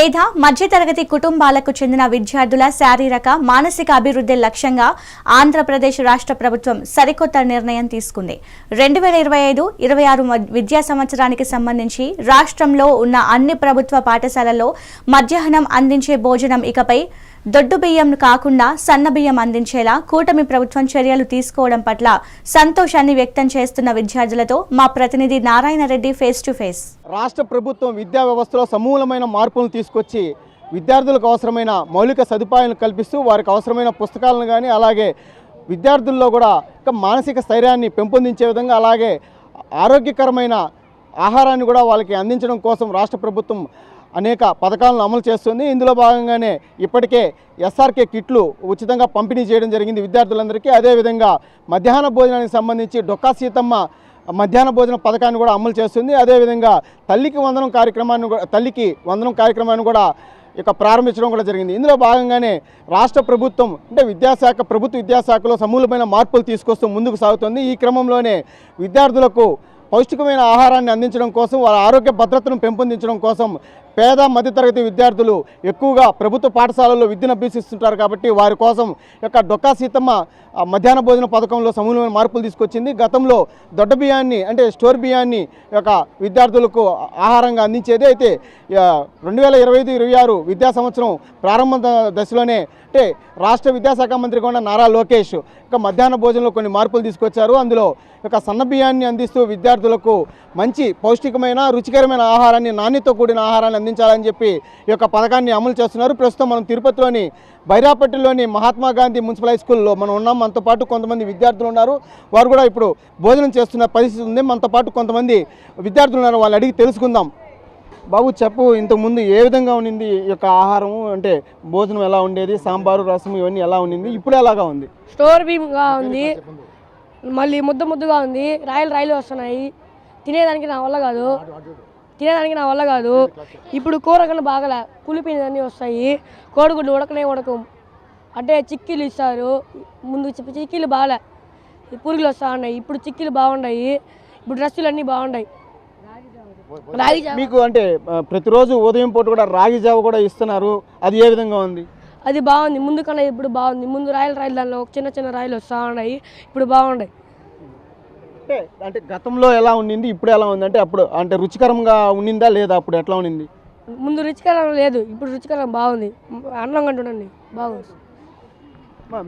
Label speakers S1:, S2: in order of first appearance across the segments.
S1: పేద మధ్యతరగతి కుటుంబాలకు చెందిన విద్యార్థుల శారీరక మానసిక అభివృద్ధి లక్ష్యంగా ఆంధ్రప్రదేశ్ రాష్ట్ర ప్రభుత్వం సరికొత్త నిర్ణయం తీసుకుంది. రెండు వేల ఇరవై ఐదు ఇరవై ఆరు విద్యా సంవత్సరానికి సంబంధించి రాష్ట్రంలో ఉన్న అన్ని ప్రభుత్వ పాఠశాలల్లో మధ్యాహ్నం అందించే భోజనం ఇకపై దొడ్డు బియ్యం కాకుండా సన్న బియ్యం అందించేలా కూటమి ప్రభుత్వం చర్యలు తీసుకోవడం పట్ల సంతోషాన్ని వ్యక్తం చేస్తున్న విద్యార్థులతో మా ప్రతినిధి నారాయణరెడ్డి ఫేస్ టు ఫేస్.
S2: రాష్ట్ర ప్రభుత్వం విద్యా వ్యవస్థలో సమూలమైన మార్పులను తీసుకొచ్చి విద్యార్థులకు అవసరమైన మౌలిక సదుపాయాలను కల్పిస్తూ వారికి అవసరమైన పుస్తకాలను కానీ అలాగే విద్యార్థుల్లో కూడా ఒక మానసిక స్థైర్యాన్ని పెంపొందించే విధంగా అలాగే ఆరోగ్యకరమైన ఆహారాన్ని కూడా వాళ్ళకి అందించడం కోసం రాష్ట్ర ప్రభుత్వం అనేక పథకాలను అమలు చేస్తుంది. ఇందులో భాగంగానే ఇప్పటికే ఎస్ఆర్కే కిట్లు ఉచితంగా పంపిణీ చేయడం జరిగింది విద్యార్థులందరికీ. అదేవిధంగా మధ్యాహ్న భోజనానికి సంబంధించి డొక్కా సీతమ్మ మధ్యాహ్న భోజన పథకాన్ని కూడా అమలు చేస్తుంది. అదేవిధంగా తల్లికి వందనం కార్యక్రమాన్ని కూడా తల్లికి వందనం కార్యక్రమాన్ని కూడా ఇక ప్రారంభించడం కూడా జరిగింది. ఇందులో భాగంగానే రాష్ట్ర ప్రభుత్వం అంటే విద్యాశాఖ ప్రభుత్వ విద్యాశాఖలో సమూలమైన మార్పులు తీసుకొస్తూ ముందుకు సాగుతుంది. ఈ క్రమంలోనే విద్యార్థులకు పౌష్టికమైన ఆహారాన్ని అందించడం కోసం వారి ఆరోగ్య భద్రతను పెంపొందించడం కోసం పేద మధ్యతరగతి విద్యార్థులు ఎక్కువగా ప్రభుత్వ పాఠశాలల్లో విద్యను అభ్యసిస్తుంటారు కాబట్టి వారి కోసం యొక్క డొక్కా సీతమ్మ మధ్యాహ్న భోజన పథకంలో సమూలమైన మార్పులు తీసుకొచ్చింది. గతంలో దొడ్డ బియ్యాన్ని అంటే స్టోర్ బియ్యాన్ని యొక్క విద్యార్థులకు ఆహారంగా అందించేది. అయితే రెండు వేల ఇరవై ఐదు ఇరవై ఆరు విద్యా సంవత్సరం ప్రారంభ దశలోనే అంటే రాష్ట్ర విద్యాశాఖ మంత్రి కూడా నారా లోకేష్ ఇక మధ్యాహ్న భోజనంలో కొన్ని మార్పులు తీసుకొచ్చారు. అందులో యొక్క సన్న బియ్యాన్ని అందిస్తూ విద్యార్థులకు మంచి పౌష్టికమైన రుచికరమైన ఆహారాన్ని నాణ్యత కూడిన ఆహారాన్ని అందించాలని చెప్పి ఈ యొక్క పథకాన్ని అమలు చేస్తున్నారు. ప్రస్తుతం మనం తిరుపతిలోని బైరాపట్టిలోని మహాత్మా గాంధీ మున్సిపల్ హై స్కూల్లో మనం ఉన్నాం. మనతో పాటు కొంతమంది విద్యార్థులు ఉన్నారు. వారు కూడా ఇప్పుడు భోజనం చేస్తున్న పరిస్థితి ఉంది. మనతో పాటు కొంతమంది విద్యార్థులు ఉన్నారు. వాళ్ళు అడిగి తెలుసుకుందాం. బాబు చెప్పు ఇంతకుముందు ఏ విధంగా ఉండింది ఈ యొక్క ఆహారం అంటే భోజనం ఎలా ఉండేది? సాంబారు రసం ఇవన్నీ ఎలా ఉండింది? ఇప్పుడు ఎలాగా ఉంది?
S3: స్టోర్ బీమ్గా ఉంది. మళ్ళీ ముద్ద ముద్దుగా ఉంది. రాయలు రాయలు వస్తున్నాయి. తినేదానికి నా వల్ల కాదు. తినేదానికి నా వల్ల కాదు. ఇప్పుడు కూర కన్నా బాగలే కులిపోయినవన్నీ వస్తాయి. కోడిగుడ్లు ఉడకనే ఉడకం అంటే చిక్కీలు ఇస్తారు. ముందు చిక్కీలు బాగాలే. ఈ పురుగులు వస్తూ ఉన్నాయి. ఇప్పుడు చిక్కీలు బాగున్నాయి. ఇప్పుడు డ్రెస్సులు అన్నీ బాగున్నాయి. రాగి జావ.
S2: మీకు అంటే ప్రతిరోజు ఉదయం పూట కూడా రాగి జావ కూడా ఇస్తున్నారు. అది ఏ విధంగా ఉంది?
S3: అది బాగుంది. ముందు కన్నా ఇప్పుడు బాగుంది. ముందు రాయలు రాయలు దానిలో చిన్న చిన్న రాయలు వస్తూ ఉన్నాయి. ఇప్పుడు బాగున్నాయి.
S2: అంటే అంటే గతంలో ఎలా ఉండింది ఇప్పుడు ఎలా ఉంది అంటే అప్పుడు అంటే రుచికరంగా ఉండిందా లేదా అప్పుడు ఎట్లా ఉండింది?
S3: ముందు రుచికరం లేదు ఇప్పుడు రుచికరం బాగుంది. అన్నం కంటుండండి బాగుంది.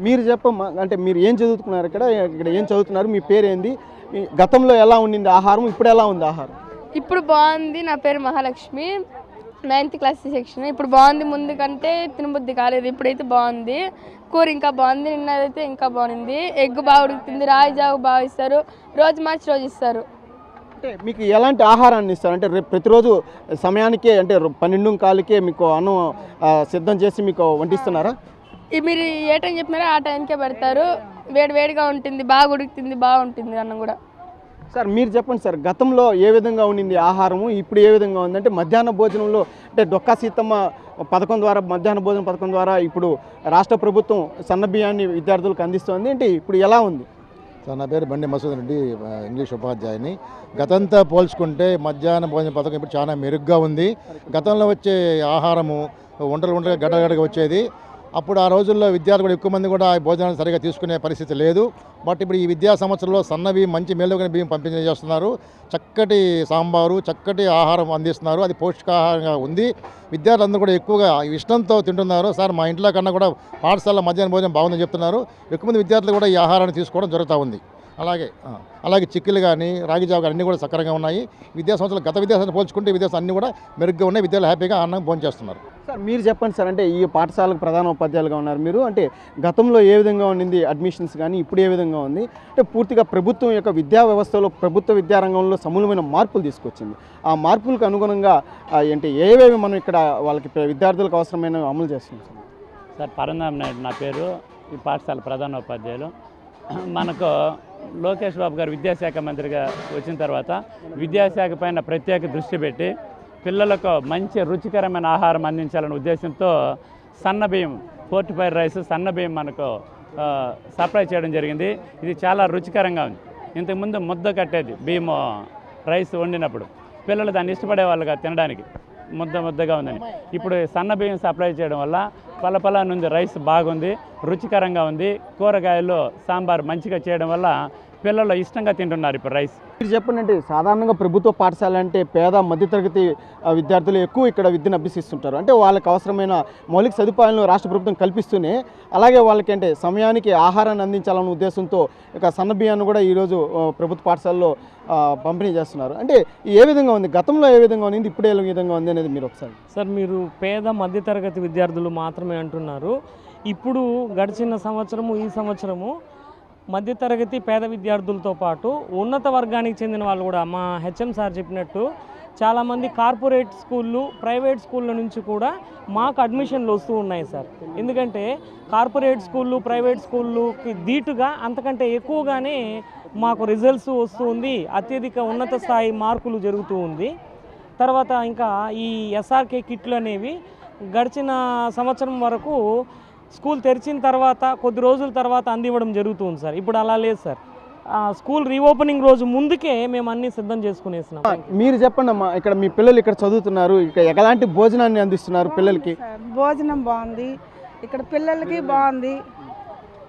S2: మీరు చెప్పమ్మా అంటే మీరు ఏం చదువుతున్నారు ఇక్కడ? ఇక్కడ ఏం చదువుతున్నారు? మీ పేరు ఏంది మీ గతంలో ఎలా ఉండింది ఆహారం? ఇప్పుడు ఎలా ఉంది ఆహారం?
S4: ఇప్పుడు బాగుంది నా పేరు మహాలక్ష్మి. Ninth class section. ఇప్పుడు బాగుంది ముందు కంటే తినబుద్ధి కాలేదు. ఇప్పుడైతే బాగుంది. కూర ఇంకా బాగుంది నిన్నదైతే ఇంకా బాగుంది. ఎగ్ బాగా ఉడుకుతుంది. రాయి జాగు బాగా ఇస్తారు. రోజు మార్చి రోజు ఇస్తారు.
S2: అంటే మీకు ఎలాంటి ఆహారాన్ని ఇస్తారు? అంటే రేపు ప్రతిరోజు సమయానికే అంటే పన్నెండు కాలకే మీకు అన్నం సిద్ధం చేసి మీకు వండిస్తున్నారా?
S4: ఈ మీరు ఏ టైం చెప్పినారో ఆ టైంకే పెడతారు. వేడి వేడిగా ఉంటుంది. బాగా ఉడుకుతుంది. బాగుంటుంది అన్నం కూడా.
S2: సార్ మీరు చెప్పండి సార్ గతంలో ఏ విధంగా ఉండింది ఆహారము? ఇప్పుడు ఏ విధంగా ఉందంటే మధ్యాహ్న భోజనంలో అంటే డొక్కా సీతమ్మ పథకం ద్వారా మధ్యాహ్న భోజన పథకం ద్వారా ఇప్పుడు రాష్ట్ర ప్రభుత్వం సన్న బియ్యాన్ని విద్యార్థులకు అందిస్తోంది. అంటే ఇప్పుడు ఎలా ఉంది?
S5: సార్ నా పేరు బండి మసూద్ రెడ్డి ఇంగ్లీష్ ఉపాధ్యాయుని. గతంతో పోల్చుకుంటే మధ్యాహ్న భోజన పథకం ఇప్పుడు చాలా మెరుగ్గా ఉంది. గతంలో వచ్చే ఆహారము వంటలు వంటలు గడగడగా వచ్చేది. అప్పుడు ఆ రోజుల్లో విద్యార్థులు కూడా ఎక్కువ మంది కూడా భోజనాన్ని సరిగా తీసుకునే పరిస్థితి లేదు. బట్ ఇప్పుడు ఈ విద్యా సంవత్సరంలో సన్నవి మంచి మేలుగా బియ్యం పంపిణీ చేస్తున్నారు. చక్కటి సాంబారు చక్కటి ఆహారం అందిస్తున్నారు. అది పౌష్టికాహారంగా ఉంది. విద్యార్థులందరూ కూడా ఎక్కువగా ఇష్టంతో తింటున్నారు. సార్ మా ఇంట్లో కన్నా కూడా పాఠశాల మధ్యాహ్న భోజనం బాగుందని చెప్తున్నారు. ఎక్కువ మంది విద్యార్థులు కూడా ఈ ఆహారాన్ని తీసుకోవడం జరుగుతూ ఉంది. అలాగే ఆ, అలాగే చిక్కులు కానీ రాగి జావ కానీ అన్నీ కూడా సక్రంగా ఉన్నాయి. విద్యా సంవత్సరాలు గత విద్యా సంవత్సరం పోల్చుకుంటే విద్యా అన్నీ కూడా మెరుగ్గా ఉన్నాయి. విద్యార్థులు హ్యాపీగా అన్నం భోజనం చేస్తున్నారు
S2: సార్ మీరు చెప్పండి సార్ అంటే ఈ పాఠశాలకు ప్రధాన ఉపాధ్యాయులుగా ఉన్నారు మీరు. అంటే గతంలో ఏ విధంగా ఉండింది అడ్మిషన్స్ కానీ ఇప్పుడు ఏ విధంగా ఉంది? అంటే పూర్తిగా ప్రభుత్వం యొక్క విద్యా వ్యవస్థలో ప్రభుత్వ విద్యారంగంలో సమూలమైన మార్పులు తీసుకొచ్చింది. ఆ మార్పులకు అనుగుణంగా ఏంటి ఏవేవి మనం ఇక్కడ వాళ్ళకి విద్యార్థులకు అవసరమైన అమలు చేస్తున్నాం సార్?
S6: సార్ పరంధామ్ నాయుడు నా పేరు. ఈ పాఠశాల ప్రధాన ఉపాధ్యాయులు. మనకు లోకేష్ బాబు గారు విద్యాశాఖ మంత్రిగా వచ్చిన తర్వాత విద్యాశాఖ పైన ప్రత్యేక దృష్టి పెట్టి పిల్లలకు మంచి రుచికరమైన ఆహారం అందించాలనే ఉద్దేశంతో సన్నబియ్యం ఫోర్టిఫైడ్ రైస్ సన్నబియ్యం మనకు సప్లై చేయడం జరిగింది. ఇది చాలా రుచికరంగా ఉంది. ఇంతకుముందు ముద్ద కట్టేది బియ్యం రైస్ వండినప్పుడు. పిల్లలు దాన్ని ఇష్టపడే వాళ్ళుగా తినడానికి. ముద్ద ముద్దగా ఉందని. ఇప్పుడు సన్న బియ్యం సప్లై చేయడం వల్ల పలపల నుండి రైస్ బాగుంది రుచికరంగా ఉంది. కూరగాయలు సాంబార్ మంచిగా చేయడం వల్ల పిల్లలు ఇష్టంగా తింటున్నారు ఇప్పుడు రైస్.
S2: మీరు చెప్పండి అంటే సాధారణంగా ప్రభుత్వ పాఠశాల అంటే పేద మధ్యతరగతి విద్యార్థులు ఎక్కువ ఇక్కడ విద్యను అభ్యసిస్తుంటారు. అంటే వాళ్ళకి అవసరమైన మౌలిక సదుపాయాలను రాష్ట్ర ప్రభుత్వం కల్పిస్తూనే అలాగే వాళ్ళకి అంటే సమయానికి ఆహారాన్ని అందించాలన్న ఉద్దేశంతో ఇక సన్న బియ్యాన్ని కూడా ఈరోజు ప్రభుత్వ పాఠశాలలో పంపిణీ చేస్తున్నారు. అంటే ఏ విధంగా ఉంది? గతంలో ఏ విధంగా ఉంది? ఇప్పుడు ఏ విధంగా ఉంది అనేది మీరు ఒకసారి.
S7: సార్ మీరు పేద మధ్యతరగతి విద్యార్థులు మాత్రమే అంటున్నారు. ఇప్పుడు గడిచిన సంవత్సరము ఈ సంవత్సరము మధ్యతరగతి పేద విద్యార్థులతో పాటు ఉన్నత వర్గానికి చెందిన వాళ్ళు కూడా మా హెచ్ఎం సార్ చెప్పినట్టు చాలామంది కార్పొరేట్ స్కూళ్ళు ప్రైవేట్ స్కూళ్ళ నుంచి కూడా మాకు అడ్మిషన్లు వస్తూ ఉన్నాయి సార్. ఎందుకంటే కార్పొరేట్ స్కూళ్ళు ప్రైవేట్ స్కూళ్ళకి ధీటుగా అంతకంటే ఎక్కువగానే మాకు రిజల్ట్స్ వస్తూ ఉంది. అత్యధిక ఉన్నత స్థాయి మార్కులు జరుగుతూ ఉంది. తర్వాత ఇంకా ఈ ఎస్ఆర్కే కిట్లు అనేవి గడిచిన సంవత్సరం వరకు స్కూల్ తెరిచిన తర్వాత కొద్ది రోజుల తర్వాత అందివ్వడం జరుగుతుంది సార్. ఇప్పుడు అలా లేదు సార్. ఆ, స్కూల్ రీఓపెనింగ్ రోజు ముందుకే మేము అన్ని సిద్ధం చేసుకునేసినాం.
S2: మీరు చెప్పండి అమ్మా ఇక్కడ మీ పిల్లలు ఇక్కడ చదువుతున్నారు ఇక్కడ ఎలాంటి భోజనాన్ని అందిస్తున్నారు పిల్లలకి?
S8: సార్ భోజనం బాగుంది. ఇక్కడ పిల్లలకి బాగుంది.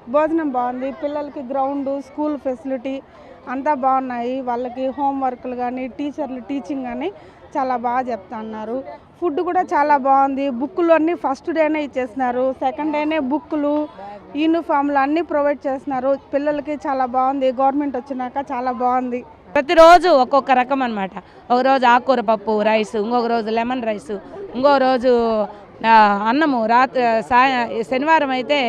S8: భోజనం బాగుంది. పిల్లలకి గ్రౌండ్ స్కూల్ ఫెసిలిటీ అంతా బాగున్నాయి. వాళ్ళకి హోంవర్క్లు కానీ టీచర్లు టీచింగ్ కానీ చాలా బాగా చెప్తా అన్నారు ఫుడ్ కూడా చాలా బాగుంది. బుక్కులు అన్నీ ఫస్ట్ డేనే ఇచ్చేస్తున్నారు సెకండ్ డేనే బుక్కులు యూనిఫామ్లు అన్నీ ప్రొవైడ్ చేస్తున్నారు పిల్లలకి చాలా బాగుంది. గవర్నమెంట్ వచ్చినాక చాలా బాగుంది.
S9: ప్రతిరోజు ఒక్కొక్క రకం అనమాట ఒక రోజు ఆకుకూర పప్పు రైస్ ఇంకొక రోజు లెమన్ రైస్ ఇంకో రోజు అన్నము రాత్రి శనివారం అయితే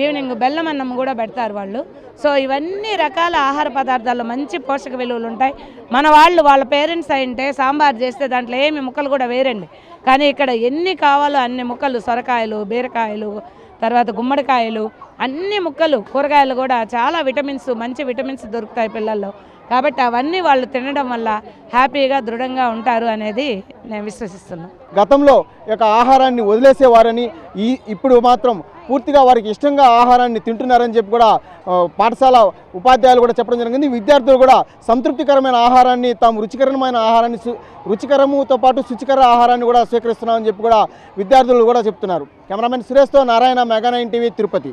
S9: ఈవినింగ్ బెల్లం అన్నం కూడా పెడతారు వాళ్ళు. సో ఇవన్నీ రకాల ఆహార పదార్థాల్లో మంచి పోషక విలువలు ఉంటాయి. మన వాళ్ళు వాళ్ళ పేరెంట్స్ అయింటే సాంబార్ చేస్తే దాంట్లో ఏమి ముక్కలు కూడా వేరండి. కానీ ఇక్కడ ఎన్ని కావాలో అన్ని ముక్కలు సొరకాయలు బీరకాయలు తర్వాత గుమ్మడికాయలు అన్ని ముక్కలు కూరగాయలు కూడా చాలా విటమిన్స్ మంచి విటమిన్స్ దొరుకుతాయి పిల్లల్లో. కాబట్టి అవన్నీ వాళ్ళు తినడం వల్ల హ్యాపీగా దృఢంగా ఉంటారు అనేది నేను విశ్వసిస్తున్నాను.
S2: గతంలో యొక్క ఆహారాన్ని వదిలేసేవారని ఈ ఇప్పుడు మాత్రం పూర్తిగా వారికి ఇష్టంగా ఆహారాన్ని తింటున్నారని చెప్పి కూడా పాఠశాల ఉపాధ్యాయులు కూడా చెప్పడం జరిగింది. విద్యార్థులు కూడా సంతృప్తికరమైన ఆహారాన్ని తాము రుచికరమైన ఆహారాన్ని సు- రుచికరముతో పాటు శుచికర ఆహారాన్ని కూడా స్వీకరిస్తున్నామని చెప్పి కూడా విద్యార్థులు కూడా చెప్తున్నారు. Cameraman సురేష్తో Narayana mega nine TV Tirupati.